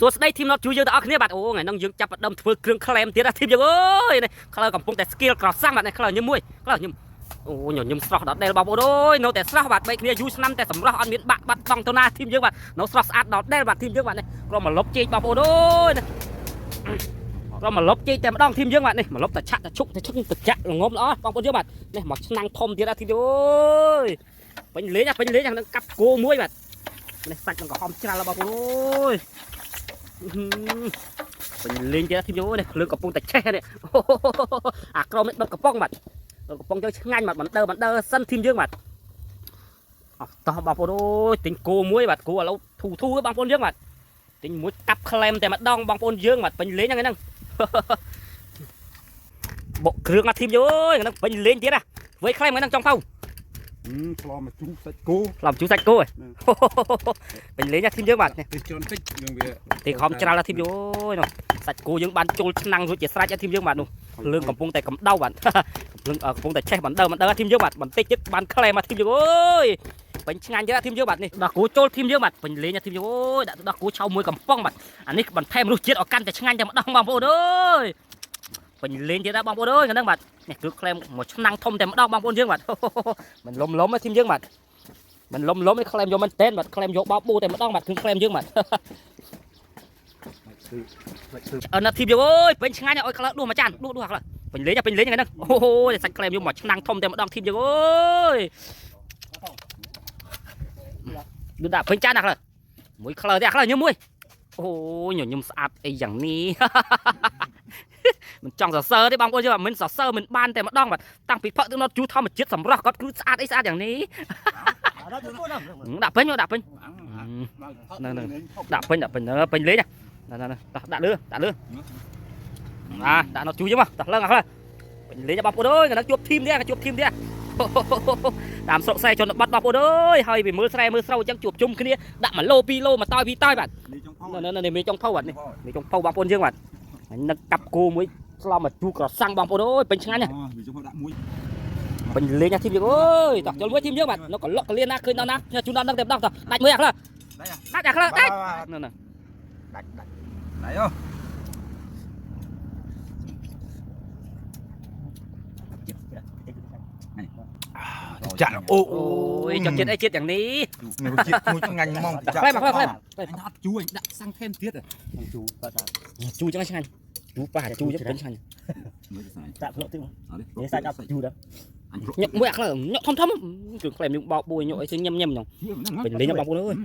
សួស្តីធីមណតជួយយើងទាំងអស់គ្នាបាទអូថ្ងៃហ្នឹងយើងចាប់ផ្ដើមធ្វើគ្រឿងក្លែមទៀតណាធីមយើងអើយនេះក្លើកំពុងតែ skill ក្រសាំងបាទនេះក្លើញឹមមួយក្លើញឹមអូញញឹមស្រស់ដល់ដែលបងប្អូនអើយនៅតែស្រស់បាទបីគ្នាយូរឆ្នាំតែសម្រស់អត់មានបាក់បាត់បង់ទៅណាធីមយើងបាទនៅស្រស់ស្អាតដល់ដែលបាទធីមយើងបាទនេះក្រុមមកលុបជែកបងប្អូនអើយនេះក្រុមមកលុបជែកតែម្ដងធីមយើងបាទនេះមកលុបតែឆាក់តែឈុកតែឈុកទៅចាក់ល្ងមល្អបងប្អូនយើងបាទនេះមកឆ្នាំងធំទៀតណាធីមយើងអើយពេញលេងណាពេញលេងហ្នឹងកាប់គោមួយបាទនេះសាច់នឹងក្រហមច្រាល់បងប្អូនអើយ ពេញលេងទៀតធីមយោនេះភ្លើងកំពុងតែឆេះនេះអាក្រមនេះដុតកំប៉ុងបាទដុតកំប៉ុងយើងឆ្ងាញ់បាទបណ្ដើបណ្ដើសិនធីមយើងបាទអត់តោះបងប្អូនអូយទិញគោមួយបាទគោឥឡូវធូធូបងប្អូនយើងបាទទិញមួយកាប់ក្លែមតែម្ដងបងប្អូនយើងបាទពេញលេងហ្នឹងបុកគ្រឿងអាធីមយោអើយហ្នឹងពេញលេងទៀតណាវិញក្លែមហ្នឹងចង់ផៅ Ừ, ឆ្លងមកជុំសាច់គោឡំជូរសាច់គោឯងពេញលេងណាធីមយើងបាទនេះទៅជន់តិចយើងវាទីខំច្រាល់ណាធីមយោអើយនោះសាច់គោយើងបានចូលឆ្នាំងរួចជាស្រេចណាធីមយើងបាទនោះភ្លើងកំពុងតែកម្ដៅបាទភ្លើងអឺកំពុងតែឆេះបណ្ដើបណ្ដើធីមយើងបាទបន្តិចទៀតបានក្លែមកធីមយើងអើយពេញឆ្ងាញ់ទៀតធីមយើងបាទនេះដល់គូចូលធីមយើងបាទពេញលេងណាធីមយើងអូយដាក់ទៅដល់គូឆៅមួយកំប៉ុងបាទអានេះបន្ថែមរសជាតិឲ្យកាន់តែឆ្ងាញ់តែម្ដងបងប្អូនអើយ ពេញលេងទៀតណាបងប្អូនអើយហ្នឹងបាទនេះគឺក្លែមមួយឆ្នាំងធំតែម្ដងបងប្អូនយើងបាទមិនលំលំទេធីមយើងបាទមិនលំលំទេក្លែមយកមែនតែនបាទក្លែមយកបោកបូតែម្ដងបាទគឺក្លែមយើងបាទអឺណាធីមយើងអើយពេញឆ្ងាញ់ណាស់ឲ្យក្លើដួសមួយចានដួសដួសអាក្លើពេញលេងណាពេញលេងហ្នឹងហ្នឹងអូហូសាច់ក្លែមយកមកឆ្នាំងធំតែម្ដងធីមយើងអើយយូរដាក់ពេញចានណាក្លើមួយក្លើទេអាក្លើញឹមមួយអូយញញឹមស្អាតអីយ៉ាងនេះ មិនចង់សរសើរទេបងប្អូនយើងមិនសរសើរមិនបានតែម្ដងបាទតាំងពីផឹកទឹកណត់ជូរធម្មជាតិសម្រស់គាត់គឺស្អាតអីស្អាតយ៉ាងនេះដាក់ពេញមកដាក់ពេញ Nè, nè. ដាក់ពេញដាក់ពេញអឺពេញលេងណាណាណាដាក់លឿដាក់លឿអាដាក់ណត់ជួយមកដាក់ឡើងអាខ្លះពេញលេងបងប្អូនអើយគាត់ជួបធីមនេះជួបធីមនេះតាមស្រុកសែជនបទបងប្អូនអើយហើយពីមើលស្រែមើលស្រូវអញ្ចឹងជួបជុំគ្នាដាក់1ឡូ2ឡូមកតោយពីតោយបាទនេះចុងផោនៅនៅនេះមេចុងផៅបាទនេះមេចុងផៅបងប្អូនយើងបាទហើយនឹកកាប់គោមួយ ស្លមកជូរក្រសាំងបងប្អូនអើយពេញឆ្ងាញ់ណាស់នេះចុងផោដាក់មួយពេញលេងណាធីមយើងអើយតោះចូលមួយធីមយើងបាទនៅកលុកកលៀនណាឃើញដល់ណាជូនដល់ដល់តែម្ដងតោះដាច់មួយអាខ្លះដាច់អាខ្លះដាច់នៅនៅដាច់ដាច់ដាច់អូចាក់អូអូយចង់ចិត្តអីចិត្តយ៉ាងនេះនេះជាតិមួយឆ្ងាញ់ហ្មងចាក់ក្លែមក្លែមក្លែមអញអត់ជួយដាក់សាំងថែមទៀតជូបាទជូចឹងឆ្ងាញ់ ជូប៉ះជូចឹងពេញឆ្ងាញ់មើលទៅស្អាតដាក់ភ្លក់ទឹកអត់នេះសាច់អត់ជូដែរអញរកញឹកមួយអាខ្លះញឹកធំធំគឺក្លែមយើងបោកបួយញឹកអីចឹងញឹមញឹមហ្នឹងពេញលេងបងប្អូនអើយ